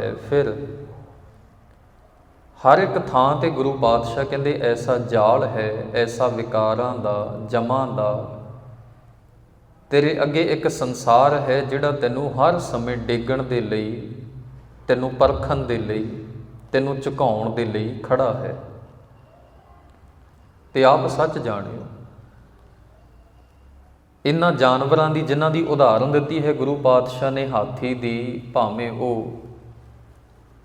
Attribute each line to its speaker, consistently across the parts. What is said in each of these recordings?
Speaker 1: ਹੈ ਫਿਰ ਹਰ ਇੱਕ ਥਾਂ ਤੇ ਗੁਰੂ ਪਾਤਸ਼ਾਹ ਕਹਿੰਦੇ, ਐਸਾ ਜਾਲ ਹੈ, ਐਸਾ ਵਿਕਾਰਾਂ ਦਾ, ਜਮਾਂ ਦਾ। ਤੇਰੇ ਅੱਗੇ ਇੱਕ ਸੰਸਾਰ ਹੈ ਜਿਹੜਾ ਤੈਨੂੰ ਹਰ ਸਮੇਂ ਡੇਗਣ ਦੇ ਲਈ, ਤੈਨੂੰ ਪਰਖਣ ਦੇ ਲਈ, ਤੈਨੂੰ ਝੁਕਾਉਣ ਦੇ ਲਈ ਖੜਾ ਹੈ। ਤੇ ਆਪ ਸੱਚ ਜਾਣਿਓ, ਇਨ੍ਹਾਂ ਜਾਨਵਰਾਂ ਦੀ ਜਿਨ੍ਹਾਂ ਦੀ ਉਦਾਹਰਨ ਦਿੱਤੀ ਹੈ ਗੁਰੂ ਪਾਤਸ਼ਾਹ ਨੇ, ਹਾਥੀ ਦੀ, ਭਾਵੇਂ ਉਹ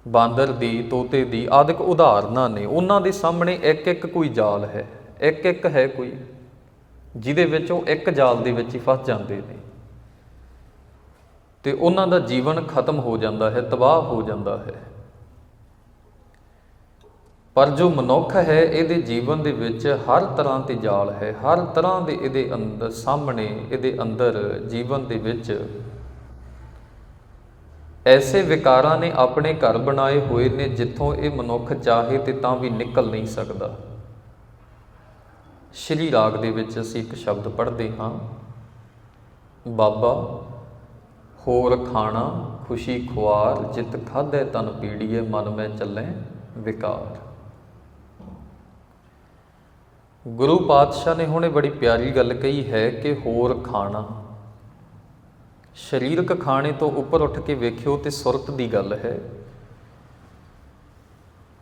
Speaker 1: ਬਾਂਦਰ ਦੀ, ਤੋਤੇ ਦੀ ਆਦਿਕ ਉਦਾਹਰਨਾਂ ਨੇ। ਉਹਨਾਂ ਦੇ ਸਾਹਮਣੇ ਇੱਕ ਇੱਕ ਕੋਈ ਜਾਲ ਹੈ। ਇੱਕ ਇੱਕ ਹੈ ਕੋਈ, ਜਿਹਦੇ ਵਿੱਚ ਉਹ ਇੱਕ ਜਾਲ ਦੇ ਵਿੱਚ ਹੀ ਫਸ ਜਾਂਦੇ ਨੇ। ਤੇ ਉਹਨਾਂ ਦਾ ਜੀਵਨ ਖਤਮ ਹੋ ਜਾਂਦਾ ਹੈ, ਤਬਾਹ ਹੋ ਜਾਂਦਾ ਹੈ। ਪਰ ਜੋ ਮਨੁੱਖ ਹੈ, ਇਹਦੇ ਜੀਵਨ ਦੇ ਵਿੱਚ ਹਰ ਤਰ੍ਹਾਂ ਦੇ ਜਾਲ ਹੈ। ਹਰ ਤਰ੍ਹਾਂ ਦੇ ਇਹਦੇ ਅੰਦਰ ਸਾਹਮਣੇ ਇਹਦੇ ਅੰਦਰ ਜੀਵਨ ਦੇ ਵਿੱਚ ਐਸੇ ਵਿਕਾਰਾਂ ਨੇ ਆਪਣੇ ਘਰ ਬਣਾਏ ਹੋਏ ਨੇ ਜਿੱਥੋਂ ਇਹ ਮਨੁੱਖ ਚਾਹੇ ਤੇ ਤਾਂ ਵੀ ਨਿਕਲ ਨਹੀਂ ਸਕਦਾ। ਸ਼੍ਰੀ ਰਾਗ ਦੇ ਵਿੱਚ ਅਸੀਂ ਇੱਕ ਸ਼ਬਦ ਪੜ੍ਹਦੇ ਹਾਂ। ਬਾਬਾ, ਹੋਰ ਖਾਣਾ, ਖੁਸ਼ੀ ਖੁਆਰ, ਜਿਤ ਖਾਧੇ ਤਨ ਪੀੜੀਏ, ਮਨ ਮੈਂ ਚੱਲੇ ਵਿਕਾਰ। ਗੁਰੂ ਪਾਤਸ਼ਾਹ ਨੇ ਹੁਣੇ ਬੜੀ ਪਿਆਰੀ ਗੱਲ ਕਹੀ ਹੈ ਕਿ ਹੋਰ ਖਾਣਾ ਸਰੀਰਕ ਖਾਣੇ ਤੋਂ ਉੱਪਰ ਉੱਠ ਕੇ ਵੇਖਿਓ ਤੇ ਸੁਰਤ ਦੀ ਗੱਲ ਹੈ।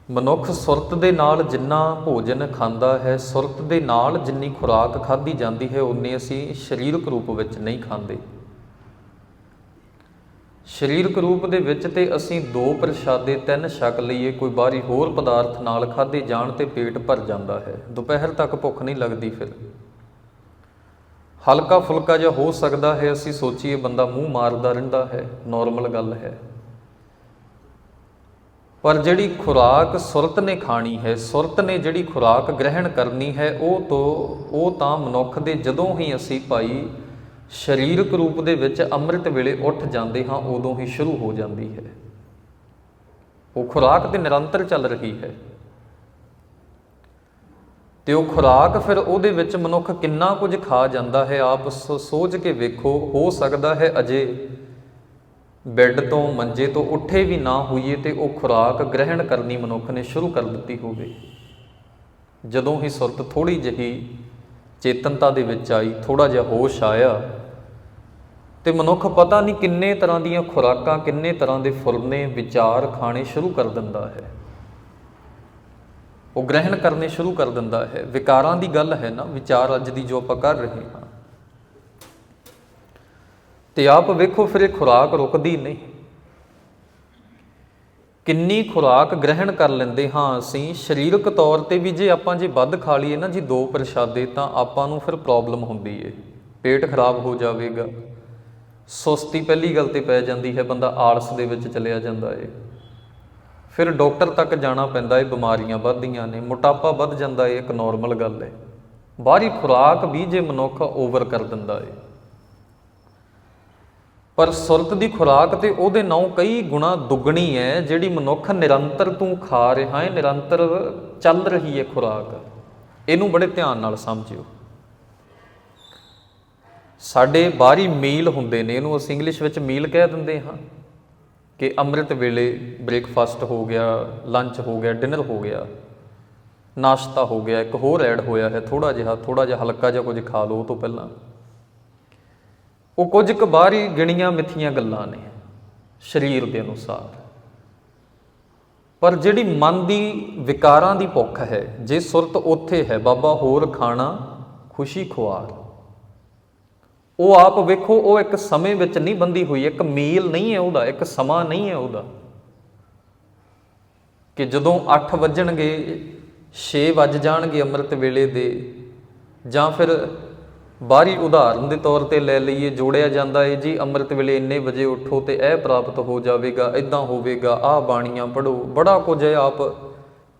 Speaker 1: ਮਨੁੱਖ ਸੁਰਤ ਦੇ ਨਾਲ ਜਿੰਨਾ ਭੋਜਨ ਖਾਂਦਾ ਹੈ, ਸੁਰਤ ਦੇ ਨਾਲ ਜਿੰਨੀ ਖੁਰਾਕ ਖਾਧੀ ਜਾਂਦੀ ਹੈ ਉਨੀ ਅਸੀਂ ਸਰੀਰਕ ਰੂਪ ਵਿੱਚ ਨਹੀਂ ਖਾਂਦੇ। ਸਰੀਰਕ ਰੂਪ ਦੇ ਵਿੱਚ ਤੇ ਅਸੀਂ ਦੋ ਪ੍ਰਸ਼ਾਦੇ, ਤਿੰਨ ਛਕ ਲਈਏ, ਕੋਈ ਬਾਹਰੀ ਹੋਰ ਪਦਾਰਥ ਨਾਲ ਖਾਧੇ ਜਾਣ ਤੇ ਪੇਟ ਭਰ ਜਾਂਦਾ ਹੈ। ਦੁਪਹਿਰ ਤੱਕ ਭੁੱਖ ਨਹੀਂ ਲੱਗਦੀ ਫਿਰ। ਹਲਕਾ ਫੁਲਕਾ ਜਿਹਾ ਹੋ ਸਕਦਾ ਹੈ, ਅਸੀਂ ਸੋਚੀਏ ਬੰਦਾ ਮੂੰਹ ਮਾਰਦਾ ਰਹਿੰਦਾ ਹੈ ਨਾਰਮਲ ਗੱਲ ਹੈ। ਪਰ ਜਿਹੜੀ ਖੁਰਾਕ ਸੁਰਤ ਨੇ ਖਾਣੀ ਹੈ, ਸੁਰਤ ਨੇ ਜਿਹੜੀ ਖੁਰਾਕ ਗ੍ਰਹਿਣ ਕਰਨੀ ਹੈ, ਉਹ ਤੋਂ, ਉਹ ਤਾਂ ਮਨੁੱਖ ਦੇ ਜਦੋਂ ਹੀ ਅਸੀਂ ਭਾਈ ਸਰੀਰਕ ਰੂਪ ਦੇ ਵਿੱਚ ਅੰਮ੍ਰਿਤ ਵੇਲੇ ਉੱਠ ਜਾਂਦੇ ਹਾਂ, ਉਦੋਂ ਹੀ ਸ਼ੁਰੂ ਹੋ ਜਾਂਦੀ ਹੈ। ਉਹ ਖੁਰਾਕ ਤੇ ਨਿਰੰਤਰ ਚੱਲ ਰਹੀ ਹੈ। ਤੇ ਉਹ ਖੁਰਾਕ ਫਿਰ ਉਹਦੇ ਵਿੱਚ ਮਨੁੱਖ ਕਿੰਨਾ ਕੁਝ ਖਾ ਜਾਂਦਾ ਹੈ, ਆਪ ਸੋ- ਸੋਚ ਕੇ ਵੇਖੋ, ਹੋ ਸਕਦਾ ਹੈ ਅਜੇ ਬੈੱਡ ਤੋਂ, ਮੰਜੇ ਤੋਂ ਉੱਠੇ ਵੀ ਨਾ ਹੋਈਏ ਤੇ ਉਹ ਖੁਰਾਕ ਗ੍ਰਹਿਣ ਕਰਨੀ ਮਨੁੱਖ ਨੇ ਸ਼ੁਰੂ ਕਰ ਦਿੱਤੀ ਹੋਵੇ। ਜਦੋਂ ਹੀ ਸੁਰਤ ਥੋੜੀ ਜਿਹੀ ਚੇਤਨਤਾ ਦੇ ਵਿੱਚ ਆਈ ਥੋੜਾ ਜਿਹਾ ਹੋਸ਼ ਆਇਆ, ਤੇ ਮਨੁੱਖ ਪਤਾ ਨਹੀਂ ਕਿੰਨੇ ਤਰ੍ਹਾਂ ਦੀਆਂ ਖੁਰਾਕਾਂ, ਕਿੰਨੇ ਤਰ੍ਹਾਂ ਦੇ ਫੁਰਨੇ ਵਿਚਾਰ ਖਾਣੇ ਸ਼ੁਰੂ ਕਰ ਦਿੰਦਾ ਹੈ। ਉਹ ਗ੍ਰਹਿਣ ਕਰਨੇ ਸ਼ੁਰੂ ਕਰ ਦਿੰਦਾ ਹੈ। ਵਿਕਾਰਾਂ ਦੀ ਗੱਲ ਹੈ ਨਾ, ਵਿਚਾਰ ਅੱਜ ਦੀ ਜੋ ਆਪਾਂ ਕਰ ਰਹੇ ਹਾਂ। ਤੇ ਆਪ ਵੇਖੋ ਫਿਰ ਇਹ ਖੁਰਾਕ ਰੁਕਦੀ ਨਹੀਂ। ਕਿੰਨੀ ਖੁਰਾਕ ਗ੍ਰਹਿਣ ਕਰ ਲੈਂਦੇ ਹਾਂ ਅਸੀਂ। ਸਰੀਰਕ ਤੌਰ ਤੇ ਵੀ ਜੇ ਆਪਾਂ ਜੇ ਵੱਧ ਖਾ ਲਈਏ ਨਾ ਜੀ ਦੋ ਪ੍ਰਸ਼ਾਦੇ, ਤਾਂ ਆਪਾਂ ਨੂੰ ਫਿਰ ਪ੍ਰੋਬਲਮ ਹੁੰਦੀ ਏ। ਪੇਟ ਖਰਾਬ ਹੋ ਜਾਵੇਗਾ। ਸੁਸਤੀ ਪਹਿਲੀ ਗੱਲ ਤੇ ਪੈ ਜਾਂਦੀ ਹੈ, ਬੰਦਾ ਆਲਸ ਦੇ ਵਿੱਚ ਚਲਿਆ ਜਾਂਦਾ ਏ। ਫਿਰ ਡਾਕਟਰ ਤੱਕ ਜਾਣਾ ਪੈਂਦਾ ਏ, ਬਿਮਾਰੀਆਂ ਵੱਧਦੀਆਂ ਨੇ, ਮੋਟਾਪਾ ਵੱਧ ਜਾਂਦਾ ਏ, ਇੱਕ ਨਾਰਮਲ ਗੱਲ ਹੈ ਬਾਹਰੀ ਖੁਰਾਕ ਵੀ ਜੇ ਮਨੁੱਖ ਓਵਰ ਕਰ ਦਿੰਦਾ ਏ। ਪਰ ਸੁਰਤ ਦੀ ਖੁਰਾਕ ਤੇ ਉਹਦੇ ਨਾਲੋਂ ਕਈ ਗੁਣਾ ਦੁੱਗਣੀ ਹੈ, ਜਿਹੜੀ ਮਨੁੱਖ ਨਿਰੰਤਰ ਤੂੰ ਖਾ ਰਿਹਾ ਹੈ ਨਿਰੰਤਰ ਚੱਲ ਰਹੀ ਹੈ ਖੁਰਾਕ। ਇਹਨੂੰ ਬੜੇ ਧਿਆਨ ਨਾਲ ਸਮਝਿਓ। ਸਾਡੇ ਬਾਹਰੀ ਮੀਲ ਹੁੰਦੇ ਨੇ, ਇਹਨੂੰ ਅਸੀਂ ਇੰਗਲਿਸ਼ ਵਿੱਚ ਮੀਲ ਕਹਿ ਦਿੰਦੇ ਹਾਂ। ਕਿ ਅੰਮ੍ਰਿਤ ਵੇਲੇ ਬ੍ਰੇਕਫਾਸਟ ਹੋ ਗਿਆ ਲੰਚ ਹੋ ਗਿਆ ਡਿਨਰ ਹੋ ਗਿਆ, ਨਾਸ਼ਤਾ ਹੋ ਗਿਆ, ਇੱਕ ਹੋਰ ਐਡ ਹੋਇਆ ਹੈ ਥੋੜਾ ਜਿਹਾ ਥੋੜਾ ਜਿਹਾ ਹਲਕਾ ਜਿਹਾ ਕੁਝ ਖਾ ਲਓ ਉਹ ਤੋਂ ਪਹਿਲਾਂ। ਉਹ ਕੁਝ ਕੁ ਬਾਹਰੀ ਗਿਣੀਆਂ ਮਿੱਥੀਆਂ ਗੱਲਾਂ ਨੇ, ਸਰੀਰ ਦੇ ਅਨੁਸਾਰ। ਪਰ ਜਿਹੜੀ ਮਨ ਦੀ ਵਿਕਾਰਾਂ ਦੀ ਭੁੱਖ ਹੈ, ਜੇ ਸੁਰਤ ਉੱਥੇ ਹੈ, ਬਾਬਾ ਹੋਰ ਖਾਣਾ ਖੁਸ਼ੀ ਖੁਆਰ। ਉਹ ਆਪ ਵੇਖੋ, ਉਹ ਇੱਕ ਸਮੇਂ ਵਿੱਚ ਨਹੀਂ ਬੰਦੀ ਹੋਈ, ਇੱਕ ਮੀਲ ਨਹੀਂ ਹੈ ਉਹਦਾ, ਇੱਕ ਸਮਾਂ ਨਹੀਂ ਹੈ ਉਹਦਾ। ਕਿ ਜਦੋਂ 8 ਵੱਜਣਗੇ 6 ਵੱਜ ਜਾਣਗੇ ਅੰਮ੍ਰਿਤ ਵੇਲੇ ਦੇ, ਜਾਂ ਫਿਰ ਬਾਹਰੀ ਉਦਾਹਰਨ ਦੇ ਤੌਰ ਤੇ ਲੈ ਲਈਏ, ਜੋੜਿਆ ਜਾਂਦਾ ਹੈ ਜੀ ਅੰਮ੍ਰਿਤ ਵੇਲੇ ਇੰਨੇ ਵਜੇ ਉੱਠੋ ਤੇ ਇਹ ਪ੍ਰਾਪਤ ਹੋ ਜਾਵੇਗਾ ਇਦਾਂ ਹੋਵੇਗਾ, ਆਹ ਬਾਣੀਆਂ ਪੜੋ ਬੜਾ ਕੁਝ ਹੈ ਆਪ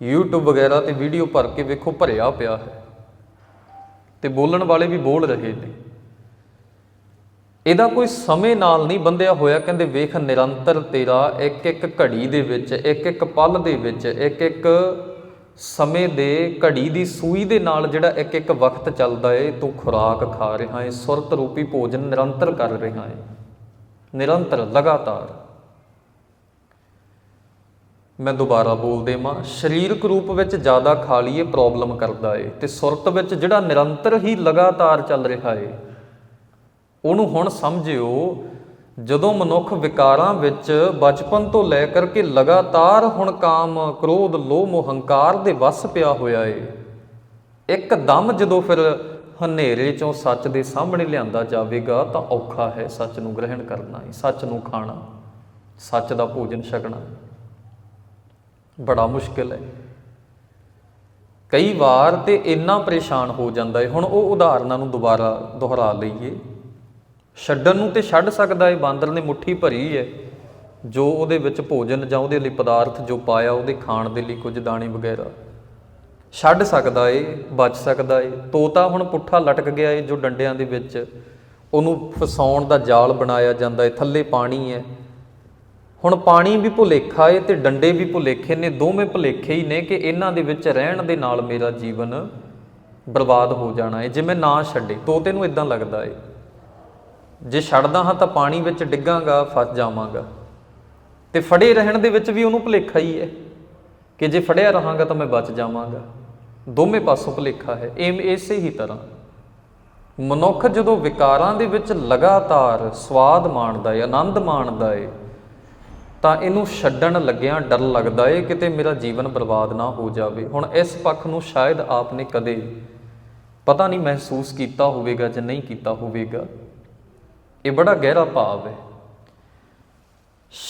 Speaker 1: YouTube ਵਗੈਰਾ ਤੇ ਵੀਡੀਓ ਭਰ ਕੇ ਵੇਖੋ, ਭਰਿਆ ਪਿਆ ਹੈ। ਤੇ ਬੋਲਣ ਵਾਲੇ ਵੀ ਬੋਲ ਰਹੇ ਨੇ। ਇਹਦਾ ਕੋਈ ਸਮੇਂ ਨਾਲ ਨਹੀਂ ਬੰਧਿਆ ਹੋਇਆ, ਕਹਿੰਦੇ ਵੇਖ ਨਿਰੰਤਰ ਤੇਰਾ ਇੱਕ ਇੱਕ ਘੜੀ ਦੇ ਵਿੱਚ ਇੱਕ ਇੱਕ ਪਲ ਦੇ ਵਿੱਚ ਇੱਕ ਇੱਕ ਸਮੇਂ ਦੇ ਘੜੀ ਦੀ ਸੂਈ ਦੇ ਨਾਲ ਜਿਹੜਾ ਇੱਕ ਇੱਕ ਵਕਤ ਚੱਲਦਾ ਏ, ਤੂੰ ਖੁਰਾਕ ਖਾ ਰਿਹਾ ਏ, ਸੁਰਤ ਰੂਪੀ ਭੋਜਨ ਨਿਰੰਤਰ ਕਰ ਰਿਹਾ ਏ, ਨਿਰੰਤਰ ਲਗਾਤਾਰ। ਮੈਂ ਦੁਬਾਰਾ ਬੋਲ ਦੇਵਾਂ, ਸਰੀਰਕ ਰੂਪ ਵਿੱਚ ਜ਼ਿਆਦਾ ਖਾ ਲਈਏ ਪ੍ਰੋਬਲਮ ਕਰਦਾ ਏ, ਤੇ ਸੁਰਤ ਵਿੱਚ ਜਿਹੜਾ ਨਿਰੰਤਰ ਹੀ ਲਗਾਤਾਰ ਚੱਲ ਰਿਹਾ ਏ ਉਹਨੂੰ ਹੁਣ ਸਮਝਿਓ, ਜਦੋਂ ਮਨੁੱਖ ਵਿਕਾਰਾਂ ਵਿੱਚ ਬਚਪਨ ਤੋਂ ਲੈ ਕਰਕੇ ਲਗਾਤਾਰ ਹੁਣ ਕਾਮ, ਕ੍ਰੋਧ, ਲੋਭ ਮੋਹ ਹੰਕਾਰ ਦੇ ਵਸ ਪਿਆ ਹੋਇਆ ਏ, ਇੱਕਦਮ ਜਦੋਂ ਫਿਰ ਹਨੇਰੇ ਚੋਂ ਸੱਚ ਦੇ ਸਾਹਮਣੇ ਲਿਆਂਦਾ ਜਾਵੇਗਾ, ਤਾਂ ਔਖਾ ਹੈ ਸੱਚ ਨੂੰ ਗ੍ਰਹਿਣ ਕਰਨਾ ਸੱਚ ਨੂੰ ਖਾਣਾ, ਸੱਚ ਦਾ ਭੋਜਨ ਛਕਣਾ। ਬੜਾ ਮੁਸ਼ਕਿਲ ਹੈ। ਕਈ ਵਾਰ ਤੇ ਇੰਨਾ ਪਰੇਸ਼ਾਨ ਹੋ ਜਾਂਦਾ ਹੈ ਹੁਣ ਉਹ ਉਦਾਹਰਨਾਂ ਨੂੰ ਦੁਬਾਰਾ ਦੁਹਰਾ ਲਈਏ। ਛੱਡਣ ਨੂੰ ਤੇ ਛੱਡ ਸਕਦਾ ਹੈ ਬਾਂਦਰ ਨੇ ਮੁੱਠੀ ਭਰੀ ਹੈ ਜੋ ਉਹਦੇ ਵਿੱਚ ਭੋਜਨ ਜਾਂ ਉਹਦੇ ਲਈ ਪਦਾਰਥ ਜੋ ਪਾਇਆ, ਉਹਦੇ ਖਾਣ ਦੇ ਲਈ ਕੁਝ ਦਾਣੇ ਵਗੈਰਾ। ਛੱਡ ਸਕਦਾ ਏ, ਬਚ ਸਕਦਾ ਏ। ਤੋਤਾ ਹੁਣ ਪੁੱਠਾ ਲਟਕ ਗਿਆ ਏ, ਜੋ ਡੰਡਿਆਂ ਦੇ ਵਿੱਚ ਉਹਨੂੰ ਫਸਾਉਣ ਦਾ ਜਾਲ ਬਣਾਇਆ ਜਾਂਦਾ ਏ, ਥੱਲੇ ਪਾਣੀ ਹੈ ਹੁਣ ਪਾਣੀ ਵੀ ਭੁਲੇਖਾ ਏ ਤੇ ਡੰਡੇ ਵੀ ਭੁਲੇਖੇ ਨੇ, ਦੋਵੇਂ ਭੁਲੇਖੇ ਹੀ ਨੇ ਕਿ ਇਹਨਾਂ ਦੇ ਵਿੱਚ ਰਹਿਣ ਦੇ ਨਾਲ ਮੇਰਾ ਜੀਵਨ ਬਰਬਾਦ ਹੋ ਜਾਣਾ ਏ, ਜੇ ਮੈਂ ਨਾ ਛੱਡੇ। ਤੋਤੇ ਨੂੰ ਇਦਾਂ ਲੱਗਦਾ ਏ। ਜੇ ਛੱਡਦਾ ਹਾਂ ਤਾਂ ਪਾਣੀ ਵਿੱਚ ਡਿੱਗਾਂਗਾ, ਫਸ ਜਾਵਾਂਗਾ। ਤੇ ਫੜੇ ਰਹਿਣ ਦੇ ਵਿੱਚ ਵੀ ਉਹਨੂੰ ਭੁਲੇਖਾ ਹੀ ਹੈ ਕਿ ਜੇ ਫੜਿਆ ਰਹਾਂਗਾ ਤਾਂ ਮੈਂ ਬਚ ਜਾਵਾਂਗਾ। ਦੋਵੇਂ ਪਾਸੋਂ ਭੁਲੇਖਾ ਹੈ ਏਮ ਇਸੇ ਹੀ ਤਰ੍ਹਾਂ। ਮਨੁੱਖ ਜਦੋਂ ਵਿਕਾਰਾਂ ਦੇ ਵਿੱਚ ਲਗਾਤਾਰ ਸਵਾਦ ਮਾਣਦਾ ਹੈ, ਆਨੰਦ ਮਾਣਦਾ ਹੈ, ਤਾਂ ਇਹਨੂੰ ਛੱਡਣ ਲੱਗਿਆਂ ਡਰ ਲੱਗਦਾ ਏ ਕਿਤੇ ਮੇਰਾ ਜੀਵਨ ਬਰਬਾਦ ਨਾ ਹੋ ਜਾਵੇ। ਹੁਣ ਇਸ ਪੱਖ ਨੂੰ ਸ਼ਾਇਦ ਆਪਨੇ ਕਦੇ ਪਤਾ ਨਹੀਂ ਮਹਿਸੂਸ ਕੀਤਾ ਹੋਵੇਗਾ ਜਾਂ ਨਹੀਂ ਕੀਤਾ ਹੋਵੇਗਾ। ਇਹ ਬੜਾ ਗਹਿਰਾ ਭਾਵ ਹੈ।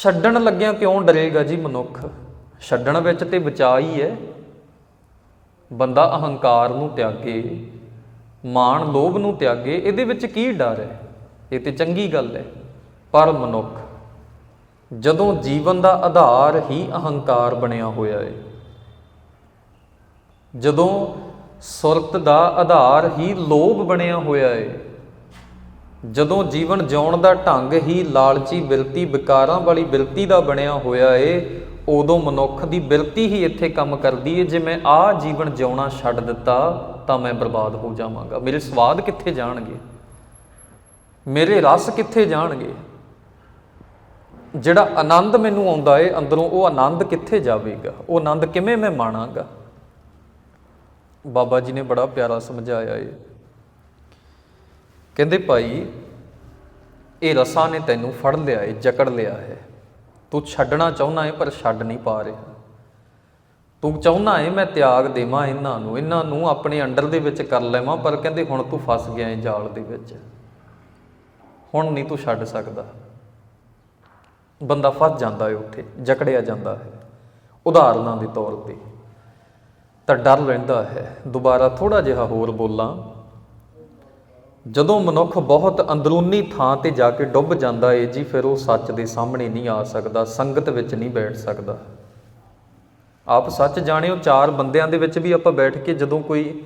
Speaker 1: ਛੱਡਣ ਲੱਗਿਆਂ ਕਿਉਂ ਡਰੇਗਾ ਜੀ ਮਨੁੱਖ? ਛੱਡਣ ਵਿੱਚ ਤੇ ਬਚਾ ਹੀ ਹੈ। ਬੰਦਾ ਅਹੰਕਾਰ ਨੂੰ ਤਿਆਗੇ, ਮਾਣ ਲੋਭ ਨੂੰ ਤਿਆਗੇ, ਇਹਦੇ ਵਿੱਚ ਕੀ ਡਰ ਹੈ? ਇਹ ਤੇ ਚੰਗੀ ਗੱਲ ਹੈ। ਪਰ ਮਨੁੱਖ, ਜਦੋਂ ਜੀਵਨ ਦਾ ਆਧਾਰ ਹੀ ਅਹੰਕਾਰ ਬਣਿਆ ਹੋਇਆ ਹੈ, ਜਦੋਂ ਸੁਰਤ ਦਾ ਆਧਾਰ ਹੀ ਲੋਭ ਬਣਿਆ ਹੋਇਆ ਹੈ ਜਦੋਂ ਜੀਵਨ ਜਿਉਣ ਦਾ ਢੰਗ ਹੀ ਲਾਲਚੀ ਬਿਰਤੀ ਵਿਕਾਰਾਂ ਵਾਲੀ ਬਿਰਤੀ ਦਾ ਬਣਿਆ ਹੋਇਆ ਏ, ਉਦੋਂ ਮਨੁੱਖ ਦੀ ਬਿਰਤੀ ਹੀ ਇੱਥੇ ਕੰਮ ਕਰਦੀ ਏ। ਜੇ ਮੈਂ ਆਹ ਜੀਵਨ ਜਿਉਣਾ ਛੱਡ ਦਿੱਤਾ, ਤਾਂ ਮੈਂ ਬਰਬਾਦ ਹੋ ਜਾਵਾਂਗਾ। ਮੇਰੇ ਸਵਾਦ ਕਿੱਥੇ ਜਾਣਗੇ? ਮੇਰੇ ਰਸ ਕਿੱਥੇ ਜਾਣਗੇ? ਜਿਹੜਾ ਆਨੰਦ ਮੈਨੂੰ ਆਉਂਦਾ ਏ, ਅੰਦਰੋਂ ਉਹ ਆਨੰਦ ਕਿੱਥੇ ਜਾਵੇਗਾ? ਉਹ ਆਨੰਦ ਕਿਵੇਂ ਮੈਂ ਮਾਣਾਂਗਾ? ਬਾਬਾ ਜੀ ਨੇ ਬੜਾ ਪਿਆਰਾ ਸਮਝਾਇਆ ਏ। ਕਹਿੰਦੇ ਭਾਈ, ਇਹ ਰਸਾਂ ਨੇ ਤੈਨੂੰ ਫੜ ਲਿਆ ਹੈ ਜਕੜ ਲਿਆ ਹੈ। ਤੂੰ ਛੱਡਣਾ ਚਾਹੁੰਦਾ ਏ, ਪਰ ਛੱਡ ਨਹੀਂ ਪਾ ਰਿਹਾ। ਤੂੰ ਚਾਹੁੰਦਾ ਏ, ਮੈਂ ਤਿਆਗ ਦੇਵਾਂ ਇਹਨਾਂ ਨੂੰ। ਇਹਨਾਂ ਨੂੰ ਆਪਣੇ ਅੰਡਰ ਦੇ ਵਿੱਚ ਕਰ ਲੈਵਾਂ, ਪਰ ਕਹਿੰਦੇ ਹੁਣ ਤੂੰ ਫਸ ਗਿਆ ਏ ਜਾਲ ਦੇ ਵਿੱਚ। ਹੁਣ ਨਹੀਂ ਤੂੰ ਛੱਡ ਸਕਦਾ। ਬੰਦਾ ਫਸ ਜਾਂਦਾ ਹੈ ਉੱਥੇ, ਜਕੜਿਆ ਜਾਂਦਾ ਹੈ, ਉਦਾਹਰਨਾਂ ਦੇ ਤੌਰ ਤੇ। ਤਾਂ ਡਰ ਰਹਿੰਦਾ ਹੈ। ਦੁਬਾਰਾ ਥੋੜਾ ਜਿਹਾ ਹੋਰ ਬੋਲਾਂ। ਜਦੋਂ ਮਨੁੱਖ ਬਹੁਤ ਅੰਦਰੂਨੀ ਥਾਂ ਤੇ ਜਾ ਕੇ ਡੁੱਬ ਜਾਂਦਾ ਏ ਜੀ, ਫਿਰ ਉਹ ਸੱਚ ਦੇ ਸਾਹਮਣੇ ਨਹੀਂ ਆ ਸਕਦਾ, ਸੰਗਤ ਵਿੱਚ ਨਹੀਂ ਬੈਠ ਸਕਦਾ। ਆਪ ਸੱਚ ਜਾਣਿਓ, ਚਾਰ ਬੰਦਿਆਂ ਦੇ ਵਿੱਚ ਵੀ ਆਪਾਂ ਬੈਠ ਕੇ ਜਦੋਂ ਕੋਈ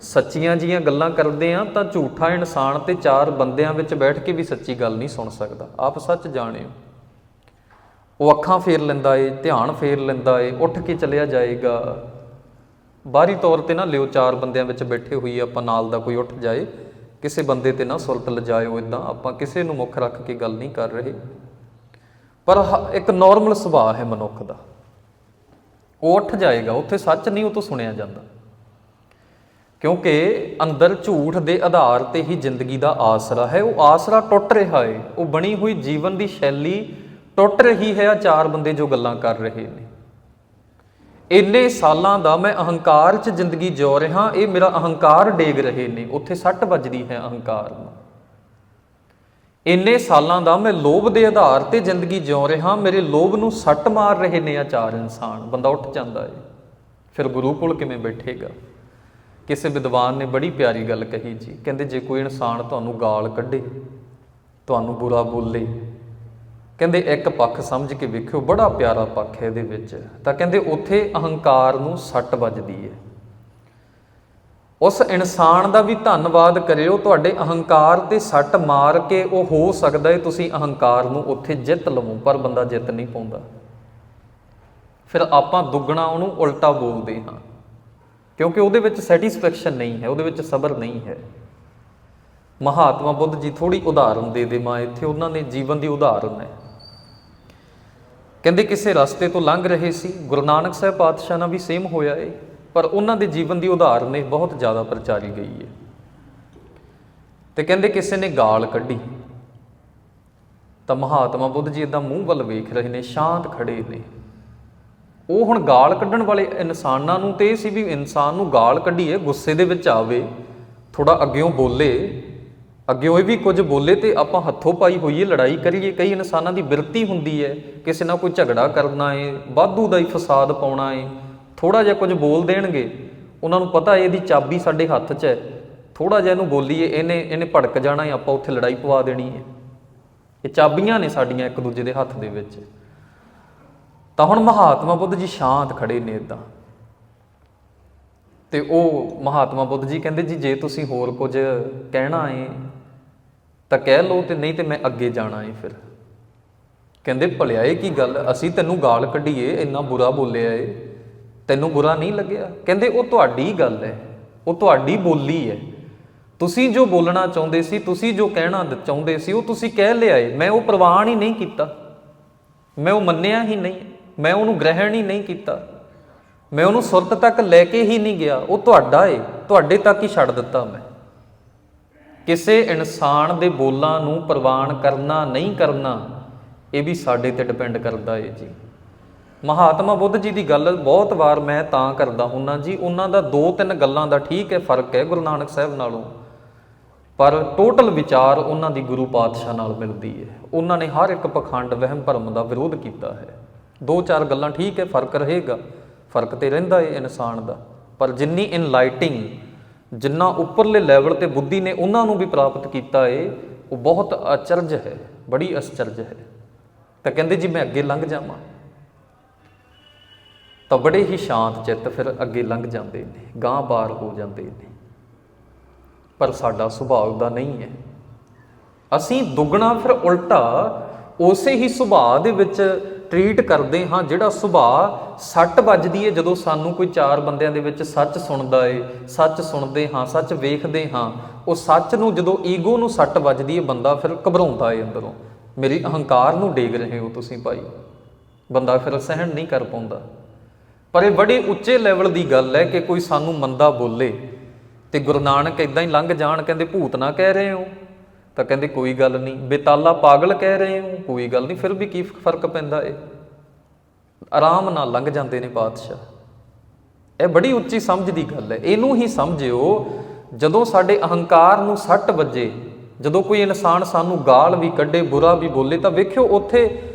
Speaker 1: ਸੱਚੀਆਂ ਜੀਆਂ ਗੱਲਾਂ ਕਰਦੇ ਆ, ਤਾਂ ਝੂਠਾ ਇਨਸਾਨ ਤੇ ਚਾਰ ਬੰਦਿਆਂ ਵਿੱਚ ਬੈਠ ਕੇ ਵੀ ਸੱਚੀ ਗੱਲ ਨਹੀਂ ਸੁਣ ਸਕਦਾ। ਆਪ ਸੱਚ ਜਾਣਿਓ। ਉਹ ਅੱਖਾਂ ਫੇਰ ਲੈਂਦਾ ਏ, ਧਿਆਨ ਫੇਰ ਲੈਂਦਾ ਏ, ਉੱਠ ਕੇ ਚਲਿਆ ਜਾਏਗਾ। ਬਾਹਰੀ ਤੌਰ ਤੇ ਨਾ ਲਿਓ, ਚਾਰ ਬੰਦਿਆਂ ਵਿੱਚ ਬੈਠੇ ਹੋਈ ਆਪਾਂ ਨਾਲ ਦਾ ਕੋਈ ਉੱਠ ਜਾਏ। ਕਿਸੇ ਬੰਦੇ ਤੇ ਨਾ ਸੁਰਤ ਲਜਾਇਓ ਇਦਾਂ ਆਪਾਂ ਕਿਸੇ ਨੂੰ ਮੁੱਖ ਰੱਖ ਕੇ ਗੱਲ ਨਹੀਂ ਕਰ ਰਹੇ। ਪਰ ਹ- ਇੱਕ ਨਾਰਮਲ ਸੁਭਾਅ ਹੈ ਮਨੁੱਖ ਦਾ। ਉਹ ਉੱਠ ਜਾਏਗਾ, ਉੱਥੇ ਸੱਚ ਨਹੀਂ ਉਹ ਤੋਂ ਸੁਣਿਆ ਜਾਂਦਾ। ਕਿਉਂਕਿ ਅੰਦਰ ਝੂਠ ਦੇ ਆਧਾਰ ਤੇ ਹੀ ਜ਼ਿੰਦਗੀ ਦਾ ਆਸਰਾ ਹੈ। ਉਹ ਆਸਰਾ ਟੁੱਟ ਰਿਹਾ ਹੈ ਉਹ ਬਣੀ ਹੋਈ ਜੀਵਨ ਦੀ ਸ਼ੈਲੀ ਟੁੱਟ ਰਹੀ ਹੈ ਆ ਚਾਰ ਬੰਦੇ ਜੋ ਗੱਲਾਂ ਕਰ ਰਹੇ ਨੇ। ਇੰਨੇ ਸਾਲਾਂ ਦਾ ਮੈਂ ਅਹੰਕਾਰ 'ਚ ਜ਼ਿੰਦਗੀ ਜਿਉ ਰਿਹਾ, ਇਹ ਮੇਰਾ ਅਹੰਕਾਰ ਡੇਗ ਰਹੇ ਨੇ, ਉੱਥੇ ਸੱਟ ਵੱਜਦੀ ਹੈ ਅਹੰਕਾਰ ਨੂੰ। ਇੰਨੇ ਸਾਲਾਂ ਦਾ ਮੈਂ ਲੋਭ ਦੇ ਆਧਾਰ ਤੇ ਜ਼ਿੰਦਗੀ ਜਿਉ ਰਿਹਾ, ਮੇਰੇ ਲੋਭ ਨੂੰ ਸੱਟ ਮਾਰ ਰਹੇ ਨੇ ਆ ਚਾਰ ਇਨਸਾਨ, ਬੰਦਾ ਉੱਠ ਜਾਂਦਾ ਏ, ਫਿਰ ਗੁਰੂ ਕੋਲ ਕਿਵੇਂ ਬੈਠੇਗਾ? ਕਿਸੇ ਵਿਦਵਾਨ ਨੇ ਬੜੀ ਪਿਆਰੀ ਗੱਲ ਕਹੀ ਜੀ, ਕਹਿੰਦੇ ਜੇ ਕੋਈ ਇਨਸਾਨ ਤੁਹਾਨੂੰ ਗਾਲ ਕੱਢੇ, ਤੁਹਾਨੂੰ ਬੁਰਾ ਬੋਲੇ ਕਹਿੰਦੇ ਇੱਕ ਪੱਖ ਸਮਝ ਕੇ ਵੇਖਿਓ, ਬੜਾ ਪਿਆਰਾ ਪੱਖ ਹੈ ਇਹਦੇ ਵਿੱਚ। ਤਾਂ ਕਹਿੰਦੇ ਉੱਥੇ ਅਹੰਕਾਰ ਨੂੰ ਸੱਟ ਵੱਜਦੀ ਹੈ। ਉਸ ਇਨਸਾਨ ਦਾ ਵੀ ਧੰਨਵਾਦ ਕਰਿਓ, ਤੁਹਾਡੇ ਅਹੰਕਾਰ ਤੇ ਸੱਟ ਮਾਰ ਕੇ ਉਹ ਹੋ ਸਕਦਾ ਹੈ ਤੁਸੀਂ ਅਹੰਕਾਰ ਨੂੰ ਉੱਥੇ ਜਿੱਤ ਲਵੋ, ਪਰ ਬੰਦਾ ਜਿੱਤ ਨਹੀਂ ਪਾਉਂਦਾ। ਫਿਰ ਆਪਾਂ ਦੁੱਗਣਾ ਉਹਨੂੰ ਉਲਟਾ ਬੋਲਦੇ ਹਾਂ, ਕਿਉਂਕਿ ਉਹਦੇ ਵਿੱਚ ਸੈਟੀਸਫੈਕਸ਼ਨ ਨਹੀਂ ਹੈ, ਉਹਦੇ ਵਿੱਚ ਸਬਰ ਨਹੀਂ ਹੈ। ਮਹਾਤਮਾ ਬੁੱਧ ਜੀ ਥੋੜੀ ਉਦਾਹਰਨ ਦੇ ਦੇਵਾਂ, ਇੱਥੇ ਉਹਨਾਂ ਨੇ ਜੀਵਨ ਦੀ ਉਦਾਹਰਨ ਹੈ। ਕਹਿੰਦੇ ਕਿਸੇ ਰਸਤੇ ਤੋਂ ਲੰਘ ਰਹੇ ਸੀ। ਗੁਰੂ ਨਾਨਕ ਸਾਹਿਬ ਪਾਤਸ਼ਾਹ ਨਾਲ ਵੀ ਸੇਮ ਹੋਇਆ ਏ। ਪਰ ਉਹਨਾਂ ਦੇ ਜੀਵਨ ਦੀ ਉਦਾਹਰਨ ਇਹ ਬਹੁਤ ਜ਼ਿਆਦਾ ਪ੍ਰਚਾਰੀ ਗਈ ਹੈ ਤੇ ਕਹਿੰਦੇ ਕਿਸੇ ਨੇ ਗਾਲ ਕੱਢੀ। ਤਾਂ ਮਹਾਤਮਾ ਬੁੱਧ ਜੀ ਇਦਾਂ ਮੂੰਹ ਵੱਲ ਵੇਖ ਰਹੇ ਨੇ, ਸ਼ਾਂਤ ਖੜੇ ਨੇ। ਉਹ ਹੁਣ ਗਾਲ ਕੱਢਣ ਵਾਲੇ ਇਨਸਾਨਾਂ ਨੂੰ ਤੇ ਇਹ ਸੀ ਵੀ ਇਨਸਾਨ ਨੂੰ ਗਾਲ ਕੱਢੀਏ, ਗੁੱਸੇ ਦੇ ਵਿੱਚ ਆਵੇ ਥੋੜਾ ਅੱਗਿਓਂ ਬੋਲੇ। ਅੱਗੇ ਉਹ ਵੀ ਕੁਝ ਬੋਲੇ ਤੇ ਆਪਾਂ ਹੱਥੋਂ ਪਾਈ ਹੋਈਏ ਲੜਾਈ ਕਰੀਏ। ਕਈ ਇਨਸਾਨਾਂ ਦੀ ਬਿਰਤੀ ਹੁੰਦੀ ਹੈ ਕਿਸੇ ਨਾਲ ਕੋਈ ਝਗੜਾ ਕਰਨਾ ਏ, ਵਾਧੂ ਦਾ ਹੀ ਫਸਾਦ ਪਾਉਣਾ ਏ ਥੋੜਾ ਜਿਹਾ ਕੁਝ ਬੋਲ ਦੇਣਗੇ। ਉਹਨਾਂ ਨੂੰ ਪਤਾ ਏ ਇਹਦੀ ਚਾਬੀ ਸਾਡੇ ਹੱਥ 'ਚ ਹੈ ਥੋੜਾ ਜਿਹਾ ਇਹਨੂੰ ਬੋਲੀਏ, ਇਹਨੇ ਇਹਨੇ ਭੜਕ ਜਾਣਾ ਏ, ਆਪਾਂ ਉੱਥੇ ਲੜਾਈ ਪਵਾ ਦੇਣੀ ਏ। ਇਹ ਚਾਬੀਆਂ ਨੇ ਸਾਡੀਆਂ ਇੱਕ ਦੂਜੇ ਦੇ ਹੱਥ ਦੇ ਵਿੱਚ। ਤਾਂ ਹੁਣ ਮਹਾਤਮਾ ਬੁੱਧ ਜੀ ਸ਼ਾਂਤ ਖੜੇ ਨੇ ਇਦਾਂ। ਤੇ ਉਹ ਮਹਾਤਮਾ ਬੁੱਧ ਜੀ ਕਹਿੰਦੇ ਜੀ, ਜੇ ਤੁਸੀਂ ਹੋਰ ਕੁਝ ਕਹਿਣਾ ਏ ਤਾਂ ਕਹਿ ਲਓ ਤੇ ਨਹੀਂ ਤੇ ਮੈਂ ਅੱਗੇ ਜਾਣਾ ਏ ਫਿਰ। ਕਹਿੰਦੇ, ਭਲਿਆ, ਇਹ ਕੀ ਗੱਲ? ਅਸੀਂ ਤੈਨੂੰ ਗਾਲ ਕੱਢੀਏ, ਇੰਨਾ ਬੁਰਾ ਬੋਲਿਆ ਏ। ਤੈਨੂੰ ਬੁਰਾ ਨਹੀਂ ਲੱਗਿਆ? ਕਹਿੰਦੇ, ਉਹ ਤੁਹਾਡੀ ਗੱਲ ਹੈ ਉਹ ਤੁਹਾਡੀ ਬੋਲੀ ਹੈ ਤੁਸੀਂ ਜੋ ਬੋਲਣਾ ਚਾਹੁੰਦੇ ਸੀ, ਤੁਸੀਂ ਜੋ ਕਹਿਣਾ ਚਾਹੁੰਦੇ ਸੀ, ਉਹ ਤੁਸੀਂ ਕਹਿ ਲਿਆ ਏ। ਮੈਂ ਉਹ ਪ੍ਰਵਾਨ ਹੀ ਨਹੀਂ ਕੀਤਾ। ਮੈਂ ਉਹ ਮੰਨਿਆ ਹੀ ਨਹੀਂ। ਮੈਂ ਉਹਨੂੰ ਗ੍ਰਹਿਣ ਹੀ ਨਹੀਂ ਕੀਤਾ। ਮੈਂ ਉਹਨੂੰ ਸੁਰਤ ਤੱਕ ਲੈ ਕੇ ਹੀ ਨਹੀਂ ਗਿਆ। ਉਹ ਤੁਹਾਡਾ ਏ। ਤੁਹਾਡੇ ਤੱਕ ਹੀ ਛੱਡ ਦਿੱਤਾ ਮੈਂ। ਕਿਸੇ ਇਨਸਾਨ ਦੇ ਬੋਲਾਂ ਨੂੰ ਪ੍ਰਵਾਨ ਕਰਨਾ ਨਹੀਂ ਕਰਨਾ, ਇਹ ਵੀ ਸਾਡੇ ਤੇ ਡਿਪੈਂਡ ਕਰਦਾ ਏ ਜੀ। ਮਹਾਤਮਾ ਬੁੱਧ ਜੀ ਦੀ ਗੱਲ ਬਹੁਤ ਵਾਰ ਮੈਂ ਤਾਂ ਕਰਦਾ ਹੁੰਨਾ ਜੀ, ਉਹਨਾਂ ਦਾ ਦੋ ਤਿੰਨ ਗੱਲਾਂ ਦਾ ਠੀਕ ਹੈ, ਫ਼ਰਕ ਹੈ ਗੁਰੂ ਨਾਨਕ ਸਾਹਿਬ ਨਾਲੋਂ। ਪਰ ਟੋਟਲ ਵਿਚਾਰ ਉਹਨਾਂ ਦੀ ਗੁਰੂ ਪਾਤਸ਼ਾਹ ਨਾਲ ਮਿਲਦੀ ਹੈ ਉਹਨਾਂ ਨੇ ਹਰ ਇੱਕ ਪਖੰਡ ਵਹਿਮ ਭਰਮ ਦਾ ਵਿਰੋਧ ਕੀਤਾ ਹੈ। ਦੋ ਚਾਰ ਗੱਲਾਂ ਠੀਕ ਹੈ, ਫ਼ਰਕ ਰਹੇਗਾ, ਫ਼ਰਕ ਤੇ ਰਹਿੰਦਾ ਹੈ ਇਨਸਾਨ ਦਾ। ਪਰ ਜਿੰਨੀ ਇਨਲਾਈਟਿੰਗ ਜਿੰਨਾ ਉੱਪਰਲੇ ਲੈਵਲ ਤੇ ਬੁੱਧੀ ਨੇ ਉਹਨਾਂ ਨੂੰ ਵੀ ਪ੍ਰਾਪਤ ਕੀਤਾ ਹੈ ਉਹ ਬਹੁਤ ਅਚਰਜ ਹੈ, ਬੜੀ ਅਚਰਜ ਹੈ। ਤਾਂ ਕਹਿੰਦੇ ਜੀ, ਮੈਂ ਅੱਗੇ ਲੰਘ ਜਾਵਾਂ। ਤਾਂ ਬੜੇ ਹੀ ਸ਼ਾਂਤ ਚਿੱਤ ਫਿਰ ਅੱਗੇ ਲੰਘ ਜਾਂਦੇ ਨੇ ਗਾਂ ਬਾਰ ਹੋ ਜਾਂਦੇ ਨੇ। ਪਰ ਸਾਡਾ ਸੁਭਾਅ ਦਾ ਨਹੀਂ ਹੈ। ਅਸੀਂ ਦੁੱਗਣਾ ਫਿਰ ਉਲਟਾ ਉਸੇ ਹੀ ਸੁਭਾਅ ਦੇ ਵਿੱਚ ਟਰੀਟ ਕਰਦੇ ਹਾਂ, ਜਿਹੜਾ ਸੁਭਾਅ ਸੱਟ ਵੱਜਦੀ ਹੈ ਜਦੋਂ ਸਾਨੂੰ ਕੋਈ ਚਾਰ ਬੰਦਿਆਂ ਦੇ ਵਿੱਚ ਸੱਚ ਸੁਣਦਾ ਏ, ਸੱਚ ਸੁਣਦੇ ਹਾਂ, ਸੱਚ ਵੇਖਦੇ ਹਾਂ, ਉਹ ਸੱਚ ਨੂੰ ਜਦੋਂ ਈਗੋ ਨੂੰ ਸੱਟ ਵੱਜਦੀ ਹੈ ਬੰਦਾ ਫਿਰ ਘਬਰਾਉਂਦਾ ਏ ਅੰਦਰੋਂ। ਮੇਰੀ ਅਹੰਕਾਰ ਨੂੰ ਡੇਗ ਰਹੇ ਹੋ ਤੁਸੀਂ ਭਾਈ। ਬੰਦਾ ਫਿਰ ਸਹਿਣ ਨਹੀਂ ਕਰ ਪਾਉਂਦਾ। ਪਰ ਇਹ ਬੜੇ ਉੱਚੇ ਲੈਵਲ ਦੀ ਗੱਲ ਹੈ ਕਿ ਕੋਈ ਸਾਨੂੰ ਮੰਦਾ ਬੋਲੇ ਤੇ ਗੁਰੂ ਨਾਨਕ ਇਦਾਂ ਹੀ ਲੰਘ ਜਾਣ, ਕਹਿੰਦੇ ਭੂਤ ਨਾ ਕਹਿ ਰਹੇ ਹੋ। ਤਾਂ ਕਹਿੰਦੇ ਕੋਈ ਗੱਲ ਨਹੀਂ। ਬੇਤਾਲਾ ਪਾਗਲ ਕਹਿ ਰਹੇ ਹੋ, ਕੋਈ ਗੱਲ ਨਹੀਂ। ਫਿਰ ਵੀ ਕੀ ਫ਼ਰਕ ਪੈਂਦਾ ਏ ਆਰਾਮ ਨਾਲ ਲੰਘ ਜਾਂਦੇ ਨੇ ਬਾਦਸ਼ਾਹ। ਇਹ ਬੜੀ ਉੱਚੀ ਸਮਝ ਦੀ ਗੱਲ ਹੈ। ਇਹਨੂੰ ਹੀ ਸਮਝਿਓ, ਜਦੋਂ ਸਾਡੇ ਅਹੰਕਾਰ ਨੂੰ ਸੱਟ ਵੱਜੇ, ਜਦੋਂ ਕੋਈ ਇਨਸਾਨ ਸਾਨੂੰ ਗਾਲ ਵੀ ਕੱਢੇ, ਬੁਰਾ ਵੀ ਬੋਲੇ, ਤਾਂ ਵੇਖਿਓ ਉੱਥੇ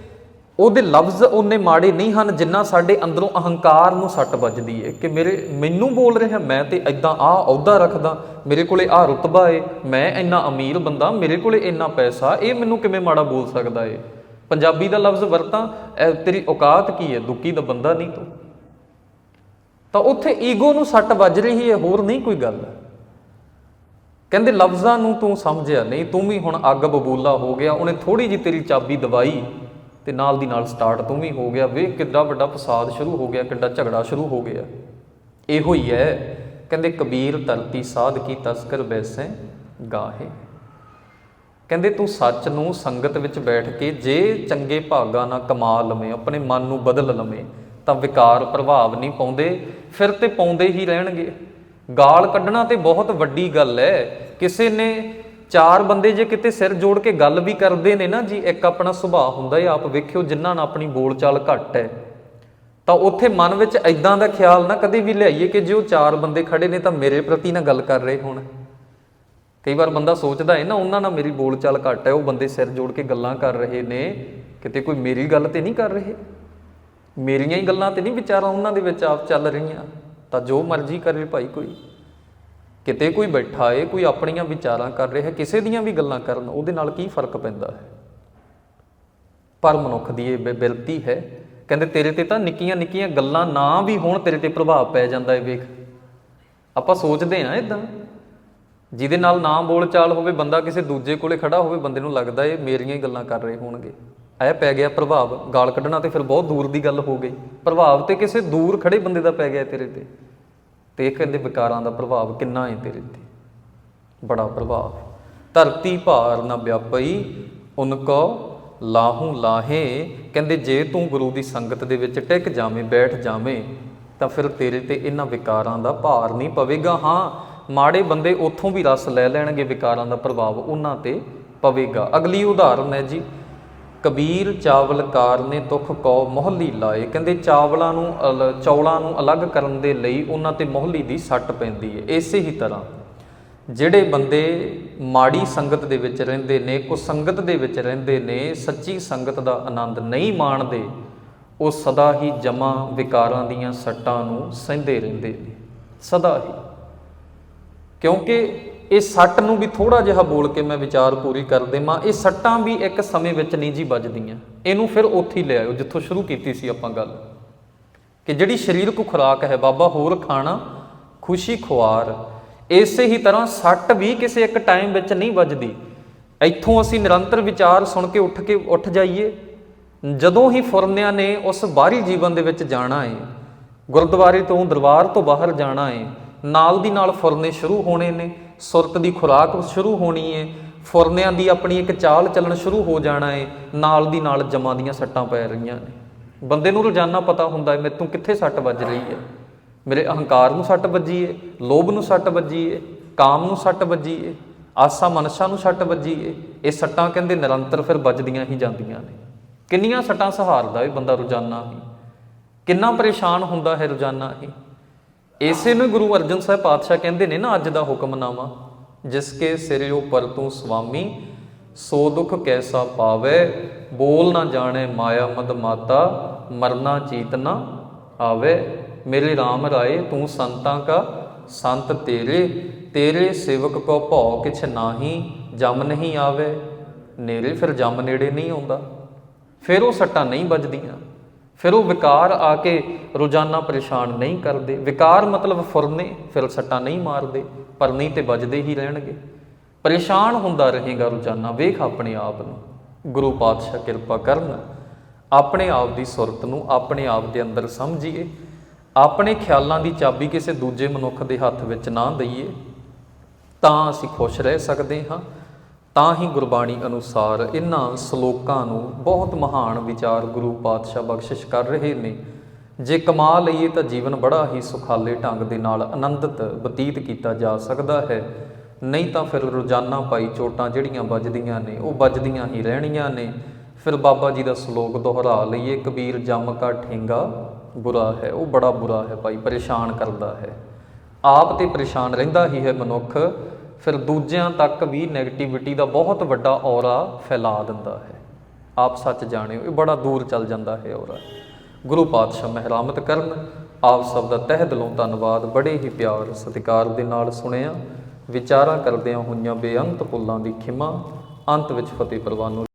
Speaker 1: ਉਹਦੇ ਲਫ਼ਜ਼ ਉਹਨੇ ਮਾੜੇ ਨਹੀਂ ਹਨ, ਜਿੰਨਾ ਸਾਡੇ ਅੰਦਰੋਂ ਅਹੰਕਾਰ ਨੂੰ ਸੱਟ ਵੱਜਦੀ ਹੈ ਕਿ ਮੇਰੇ, ਮੈਨੂੰ ਬੋਲ ਰਿਹਾ, ਮੈਂ ਤੇ ਐਦਾਂ ਆ ਅਹੁਦਾ ਰੱਖਦਾ, ਮੇਰੇ ਕੋਲੇ ਆ ਰੁਤਬਾ ਏ, ਮੈਂ ਇੰਨਾ ਅਮੀਰ ਬੰਦਾ, ਮੇਰੇ ਕੋਲੇ ਇੰਨਾ ਪੈਸਾ, ਇਹ ਮੈਨੂੰ ਕਿਵੇਂ ਮਾੜਾ ਬੋਲ ਸਕਦਾ ਏ? ਪੰਜਾਬੀ ਦਾ ਲਫ਼ਜ਼ ਵਰਤਾਂ ਇਹ ਤੇਰੀ ਔਕਾਤ ਕੀ ਹੈ ਦੁੱਕੀ ਦਾ ਬੰਦਾ ਨਹੀਂ ਤੂੰ। ਤਾਂ ਉੱਥੇ ਈਗੋ ਨੂੰ ਸੱਟ ਵੱਜ ਰਹੀ ਹੈ ਹੋਰ ਨਹੀਂ ਕੋਈ ਗੱਲ। ਕਹਿੰਦੇ ਲਫ਼ਜ਼ਾਂ ਨੂੰ ਤੂੰ ਸਮਝਿਆ ਨਹੀਂ, ਤੂੰ ਵੀ ਹੁਣ ਅੱਗ ਬਬੂਲਾ ਹੋ ਗਿਆ, ਉਹਨੇ ਥੋੜੀ ਜਿਹੀ ਤੇਰੀ ਚਾਬੀ ਦਵਾਈ। ਤੇ ਨਾਲ ਦੀ ਨਾਲ ਸਟਾਰਟ ਤੂੰ ਵੀ ਹੋ ਗਿਆ। ਵੇਖ ਕਿੱਡਾ ਵੱਡਾ ਫਸਾਦ ਸ਼ੁਰੂ ਹੋ ਗਿਆ, ਕਿੱਡਾ ਝਗੜਾ ਸ਼ੁਰੂ ਹੋ ਗਿਆ। ਇਹੋ ਹੀ ਹੈ, ਕਹਿੰਦੇ ਕਬੀਰ ਧਰਤੀ ਸਾਧ ਕੀ ਤਸਕਰ ਬੈਸੈ ਗਾਹੇ। ਕਹਿੰਦੇ ਤੂੰ ਸੱਚ ਨੂੰ ਸੰਗਤ ਵਿੱਚ ਬੈਠ ਕੇ ਜੇ ਚੰਗੇ ਭਾਗਾ ਨਾਲ ਕਮਾ ਲਵੇਂ, ਆਪਣੇ ਮਨ ਨੂੰ ਬਦਲ ਲਵੇਂ, ਤਾਂ ਵਿਕਾਰ ਪ੍ਰਭਾਵ ਨਹੀਂ ਪਾਉਂਦੇ, ਫਿਰ ਤੇ ਪਾਉਂਦੇ ਹੀ ਰਹਿਣਗੇ। ਗਾਲ ਕੱਢਣਾ ਤੇ ਬਹੁਤ ਵੱਡੀ ਗੱਲ ਹੈ। ਕਿਸੇ ਨੇ ਚਾਰ ਬੰਦੇ ਜੇ ਕਿਤੇ ਸਿਰ ਜੋੜ ਕੇ ਗੱਲ ਵੀ ਕਰਦੇ ਨੇ ਨਾ ਜੀ, ਇੱਕ ਆਪਣਾ ਸੁਭਾਅ ਹੁੰਦਾ ਹੈ, ਆਪ ਵੇਖਿਓ ਜਿਨ੍ਹਾਂ ਨਾਲ ਆਪਣੀ ਬੋਲਚਾਲ ਘੱਟ ਹੈ। ਤਾਂ ਉੱਥੇ ਮਨ ਵਿੱਚ ਐਦਾਂ ਦਾ ਖਿਆਲ ਨਾ ਕਦੇ ਵੀ ਲਿਆਈਏ ਕਿ ਜੇ ਉਹ ਚਾਰ ਬੰਦੇ ਖੜੇ ਨੇ ਤਾਂ ਮੇਰੇ ਪ੍ਰਤੀ ਨਾ ਗੱਲ ਕਰ ਰਹੇ ਹੋਣ। ਕਈ ਵਾਰ ਬੰਦਾ ਸੋਚਦਾ ਹੈ ਨਾ, ਉਹਨਾਂ ਨਾਲ ਮੇਰੀ ਬੋਲਚਾਲ ਘੱਟ ਹੈ, ਉਹ ਬੰਦੇ ਸਿਰ ਜੋੜ ਕੇ ਗੱਲਾਂ ਕਰ ਰਹੇ ਨੇ, ਕਿਤੇ ਕੋਈ ਮੇਰੀ ਗੱਲ ਤੇ ਨਹੀਂ ਕਰ ਰਹੇ। ਮੇਰੀਆਂ ਹੀ ਗੱਲਾਂ ਤੇ ਨਹੀਂ ਵਿਚਾਰਾਂ ਉਹਨਾਂ ਦੇ ਵਿੱਚ ਆਪ ਚੱਲ ਰਹੀਆਂ। ਤਾਂ ਜੋ ਮਰਜ਼ੀ ਕਰੇ ਭਾਈ ਕੋਈ। ਕਿਤੇ ਕੋਈ ਬੈਠਾ ਏ, ਕੋਈ ਆਪਣੀਆਂ ਵਿਚਾਰਾਂ ਕਰ ਰਿਹਾ, ਕਿਸੇ ਦੀਆਂ ਵੀ ਗੱਲਾਂ ਕਰਨ, ਉਹਦੇ ਨਾਲ ਕੀ ਫ਼ਰਕ ਪੈਂਦਾ ਹੈ? ਪਰ ਮਨੁੱਖ ਦੀ ਇਹ ਬੇਬਿਲਤੀ ਹੈ, ਕਹਿੰਦੇ ਤੇਰੇ ਤੇ ਤਾਂ ਨਿੱਕੀਆਂ ਨਿੱਕੀਆਂ ਗੱਲਾਂ ਨਾ ਵੀ ਹੋਣ, ਤੇਰੇ ਤੇ ਪ੍ਰਭਾਵ ਪੈ ਜਾਂਦਾ ਏ, ਵੇਖ। ਆਪਾਂ ਸੋਚਦੇ ਆ ਇਦਾਂ ਜਿਹਦੇ ਨਾਲ ਨਾ ਬੋਲਚਾਲ ਹੋਵੇ, ਬੰਦਾ ਕਿਸੇ ਦੂਜੇ ਕੋਲੇ ਖੜਾ ਹੋਵੇ, ਬੰਦੇ ਨੂੰ ਲੱਗਦਾ ਏ ਮੇਰੀਆਂ ਹੀ ਗੱਲਾਂ ਕਰ ਰਹੇ ਹੋਣਗੇ। ਐ ਪੈ ਗਿਆ ਪ੍ਰਭਾਵ। ਗਾਲ ਕੱਢਣਾ ਤੇ ਫਿਰ ਬਹੁਤ ਦੂਰ ਦੀ ਗੱਲ ਹੋ ਗਈ। ਪ੍ਰਭਾਵ ਤੇ ਕਿਸੇ ਦੂਰ ਖੜੇ ਬੰਦੇ ਦਾ ਪੈ ਗਿਆ ਤੇਰੇ ਤੇ। ਤੇ ਇਹ ਕਹਿੰਦੇ ਵਿਕਾਰਾਂ ਦਾ ਪ੍ਰਭਾਵ ਕਿੰਨਾ ਹੈ ਤੇਰੇ ਤੇ? ਬੜਾ ਪ੍ਰਭਾਵ ਧਰਤੀ ਭਾਰ ਨਾ ਵਿਆਪਈ, ਉਨ ਕੋ ਲਾਹੂ ਲਾਹੇ। ਕਹਿੰਦੇ, ਜੇ ਤੂੰ ਗੁਰੂ ਦੀ ਸੰਗਤ ਦੇ ਵਿੱਚ ਟਿਕ ਜਾਵੇਂ, ਬੈਠ ਜਾਵੇਂ, ਤਾਂ ਫਿਰ ਤੇਰੇ ਤੇ ਇਹਨਾਂ ਵਿਕਾਰਾਂ ਦਾ ਭਾਰ ਨਹੀਂ ਪਵੇਗਾ। ਹਾਂ, ਮਾੜੇ ਬੰਦੇ ਉੱਥੋਂ ਵੀ ਰਸ ਲੈ ਲੈਣਗੇ, ਵਿਕਾਰਾਂ ਦਾ ਪ੍ਰਭਾਵ ਉਹਨਾਂ ਤੇ ਪਵੇਗਾ। ਅਗਲੀ ਉਦਾਹਰਨ ਹੈ ਜੀ ਕਬੀਰ ਚਾਵਲਕਾਰ ਨੇ ਦੁੱਖ ਕੋ ਮੋਹਲੀ ਲਾਏ। ਕਹਿੰਦੇ ਚਾਵਲਾਂ ਨੂੰ ਅਲ- ਚੌਲਾਂ ਨੂੰ ਅਲੱਗ ਕਰਨ ਦੇ ਲਈ ਉਹਨਾਂ ਤੇ ਮੋਹਲੀ ਦੀ ਸੱਟ ਪੈਂਦੀ ਹੈ ਇਸੇ ਹੀ ਤਰ੍ਹਾਂ ਜਿਹੜੇ ਬੰਦੇ ਮਾੜੀ ਸੰਗਤ ਦੇ ਵਿੱਚ ਰਹਿੰਦੇ ਨੇ ਕੋ ਸੰਗਤ ਦੇ ਵਿੱਚ ਰਹਿੰਦੇ ਨੇ, ਸੱਚੀ ਸੰਗਤ ਦਾ ਆਨੰਦ ਨਹੀਂ ਮਾਣਦੇ, ਉਹ ਸਦਾ ਹੀ ਜਮਾ ਵਿਕਾਰਾਂ ਦੀਆਂ ਸੱਟਾਂ ਨੂੰ ਸਹਿੰਦੇ ਰਹਿੰਦੇ ਨੇ। ਸਦਾ ਹੀ। ਕਿਉਂਕਿ ਇਹ ਸੱਟ ਨੂੰ ਵੀ ਥੋੜਾ ਜਿਹਾ ਬੋਲ ਕੇ ਮੈਂ ਵਿਚਾਰ ਪੂਰੀ ਕਰ ਦੇਵਾਂ। ਇਹ ਸੱਟਾਂ ਵੀ ਇੱਕ ਸਮੇਂ ਵਿੱਚ ਨਹੀਂ ਜੀ ਵੱਜਦੀਆਂ। ਇਹਨੂੰ ਫਿਰ ਉੱਥੇ ਹੀ ਲੈ ਆਇਓ, ਜਿੱਥੋਂ ਸ਼ੁਰੂ ਕੀਤੀ ਸੀ ਆਪਾਂ ਗੱਲ। ਕਿ ਜਿਹੜੀ ਸਰੀਰਕ ਖੁਰਾਕ ਹੈ, ਬਾਬਾ ਹੋਰ ਖਾਣਾ, ਖੁਸ਼ੀ ਖੁਆਰ, ਇਸੇ ਹੀ ਤਰ੍ਹਾਂ ਸੱਟ ਵੀ ਕਿਸੇ ਇੱਕ ਟਾਈਮ ਵਿੱਚ ਨਹੀਂ ਵੱਜਦੀ। ਇੱਥੋਂ ਅਸੀਂ ਨਿਰੰਤਰ ਵਿਚਾਰ ਸੁਣ ਕੇ ਉੱਠ ਕੇ ਉੱਠ ਜਾਈਏ। ਜਦੋਂ ਹੀ ਫੁਰਨਿਆਂ ਨੇ ਉਸ ਬਾਹਰੀ ਜੀਵਨ ਦੇ ਵਿੱਚ ਜਾਣਾ ਹੈ ਗੁਰਦੁਆਰੇ ਤੋਂ ਦਰਬਾਰ ਤੋਂ ਬਾਹਰ ਜਾਣਾ ਹੈ ਨਾਲ ਦੀ ਨਾਲ ਫੁਰਨੇ ਸ਼ੁਰੂ ਹੋਣੇ ਨੇ। ਸੁਰਤ ਦੀ ਖੁਰਾਕ ਸ਼ੁਰੂ ਹੋਣੀ ਹੈ ਫੁਰਨਿਆਂ ਦੀ ਆਪਣੀ ਇੱਕ ਚਾਲ ਚੱਲਣ ਸ਼ੁਰੂ ਹੋ ਜਾਣਾ ਹੈ ਨਾਲ ਦੀ ਨਾਲ ਜਮਾਂ ਦੀਆਂ ਸੱਟਾਂ ਪੈ ਰਹੀਆਂ ਨੇ। ਬੰਦੇ ਨੂੰ ਰੋਜ਼ਾਨਾ ਪਤਾ ਹੁੰਦਾ ਹੈ ਮੈਥੋਂ ਕਿੱਥੇ ਸੱਟ ਵੱਜ ਰਹੀ ਹੈ ਮੇਰੇ ਅਹੰਕਾਰ ਨੂੰ ਸੱਟ ਵੱਜੀ ਏ, ਲੋਭ ਨੂੰ ਸੱਟ ਵੱਜੀ ਏ, ਕਾਮ ਨੂੰ ਸੱਟ ਵੱਜੀ ਏ, ਆਸਾ ਮਨਸ਼ਾ ਨੂੰ ਸੱਟ ਵੱਜੀ ਏ, ਇਹ ਸੱਟਾਂ ਕਹਿੰਦੇ ਨਿਰੰਤਰ ਫਿਰ ਵੱਜਦੀਆਂ ਹੀ ਜਾਂਦੀਆਂ ਨੇ। ਕਿੰਨੀਆਂ ਸੱਟਾਂ ਸਹਾਰਦਾ ਏ ਬੰਦਾ ਰੋਜ਼ਾਨਾ ਹੀ? ਕਿੰਨਾ ਪਰੇਸ਼ਾਨ ਹੁੰਦਾ ਹੈ ਰੋਜ਼ਾਨਾ ਹੀ? ਇਸੇ ਨੂੰ ਗੁਰੂ ਅਰਜਨ ਸਾਹਿਬ ਪਾਤਸ਼ਾਹ ਕਹਿੰਦੇ ਨੇ ਨਾ, ਅੱਜ ਦਾ ਹੁਕਮਨਾਮਾ ਜਿਸ ਕੇ ਸਿਰਿਓ ਪਰ ਤੂੰ ਸੁਆਮੀ ਸੋ ਦੁਖ ਕੈਸਾ ਪਾਵੇ, ਬੋਲ ਨਾ ਜਾਣੇ ਮਾਇਆ ਮਦ ਮਾਤਾ, ਮਰਨਾ ਚੀਤ ਨਾ ਆਵੇ। ਮੇਰੇ RAM ਰਾਏ, ਤੂੰ ਸੰਤਾਂ ਕਾ ਸੰਤ ਤੇਰੇ ਤੇਰੇ ਸੇਵਕ ਕੋ ਭਉ ਕਿਛ ਨਾਹੀ, ਜਮ ਨਹੀਂ ਆਵੇ। ਨੇਰੇ ਫਿਰ ਜਮ ਨੇੜੇ ਨਹੀਂ ਆਉਂਦਾ। ਫਿਰ ਉਹ ਸੱਟਾਂ ਨਹੀਂ ਵੱਜਦੀਆਂ। ਫਿਰ ਉਹ ਵਿਕਾਰ ਆ ਕੇ ਰੋਜ਼ਾਨਾ ਪਰੇਸ਼ਾਨ ਨਹੀਂ ਕਰਦੇ। ਵਿਕਾਰ ਮਤਲਬ ਫੁਰਨੇ, ਫਿਰ ਸੱਟਾਂ ਨਹੀਂ ਮਾਰਦੇ, ਪਰ ਨਹੀਂ ਤੇ ਵੱਜਦੇ ਹੀ ਰਹਿਣਗੇ। ਪਰੇਸ਼ਾਨ ਹੁੰਦਾ ਰਹੇਗਾ ਰੋਜ਼ਾਨਾ, ਵੇਖ ਆਪਣੇ ਆਪ ਨੂੰ। ਗੁਰੂ ਪਾਤਸ਼ਾਹ ਕਿਰਪਾ ਕਰਨ, ਆਪਣੇ ਆਪ ਦੀ ਸੁਰਤ ਨੂੰ ਆਪਣੇ ਆਪ ਦੇ ਅੰਦਰ ਸਮਝੀਏ। ਆਪਣੇ ਖਿਆਲਾਂ ਦੀ ਚਾਬੀ ਕਿਸੇ ਦੂਜੇ ਮਨੁੱਖ ਦੇ ਹੱਥ ਵਿੱਚ ਨਾ ਦਈਏ, ਤਾਂ ਅਸੀਂ ਖੁਸ਼ ਰਹਿ ਸਕਦੇ ਹਾਂ। ਤਾਂ ਹੀ ਗੁਰਬਾਣੀ ਅਨੁਸਾਰ ਇਹਨਾਂ ਸ਼ਲੋਕਾਂ ਨੂੰ ਬਹੁਤ ਮਹਾਨ ਵਿਚਾਰ ਗੁਰੂ ਪਾਤਸ਼ਾਹ ਬਖਸ਼ਿਸ਼ ਕਰ ਰਹੇ ਨੇ। ਜੇ ਕਮਾ ਲਈਏ ਤਾਂ ਜੀਵਨ ਬੜਾ ਹੀ ਸੁਖਾਲੇ ਢੰਗ ਦੇ ਨਾਲ ਆਨੰਦਿਤ ਬਤੀਤ ਕੀਤਾ ਜਾ ਸਕਦਾ ਹੈ। ਨਹੀਂ ਤਾਂ ਫਿਰ ਰੋਜ਼ਾਨਾ ਪਾਈ ਚੋਟਾਂ ਜਿਹੜੀਆਂ ਵੱਜਦੀਆਂ ਨੇ, ਉਹ ਵੱਜਦੀਆਂ ਹੀ ਰਹਿਣੀਆਂ ਨੇ। ਫਿਰ ਬਾਬਾ ਜੀ ਦਾ ਸ਼ਲੋਕ ਦੁਹਰਾ ਲਈਏ, ਕਬੀਰ ਜਮ ਕਾ ਠੇਂਗਾ, ਬੁਰਾ ਹੈ। ਉਹ ਬੜਾ ਬੁਰਾ ਹੈ ਭਾਈ, ਪਰੇਸ਼ਾਨ ਕਰਦਾ ਹੈ। ਆਪ ਤੇ ਪਰੇਸ਼ਾਨ ਰਹਿੰਦਾ ਹੀ ਹੈ ਮਨੁੱਖ। ਫਿਰ ਦੂਜਿਆਂ ਤੱਕ ਵੀ 네ਗੇਟਿਵਿਟੀ ਦਾ ਬਹੁਤ ਵੱਡਾ ਔਰਾ ਫੈਲਾ ਦਿੰਦਾ ਹੈ। ਆਪ ਸੱਚ ਜਾਣਿਓ, ਇਹ ਬੜਾ ਦੂਰ ਚੱਲ ਜਾਂਦਾ ਹੈ ਔਰਾ। ਗੁਰੂ ਪਾਤਸ਼ਾਹ ਮਹਿਰਾਮਤ ਕਰਨ, ਆਪ ਸਭ ਦਾ ਤਹਿ ਦਿਲੋਂ ਧੰਨਵਾਦ, ਬੜੇ ਹੀ ਪਿਆਰ ਸਤਿਕਾਰ ਦੇ ਨਾਲ ਸੁਣਿਆ। ਵਿਚਾਰਾਂ ਕਰਦਿਆਂ ਹੋਈਆਂ ਬੇਅੰਤ ਪੁੱਲਾਂ ਦੀ ਖਿਮਾ, ਅੰਤ ਵਿੱਚ ਫਤਿਹ ਪ੍ਰਵਾਨ ਨੂੰ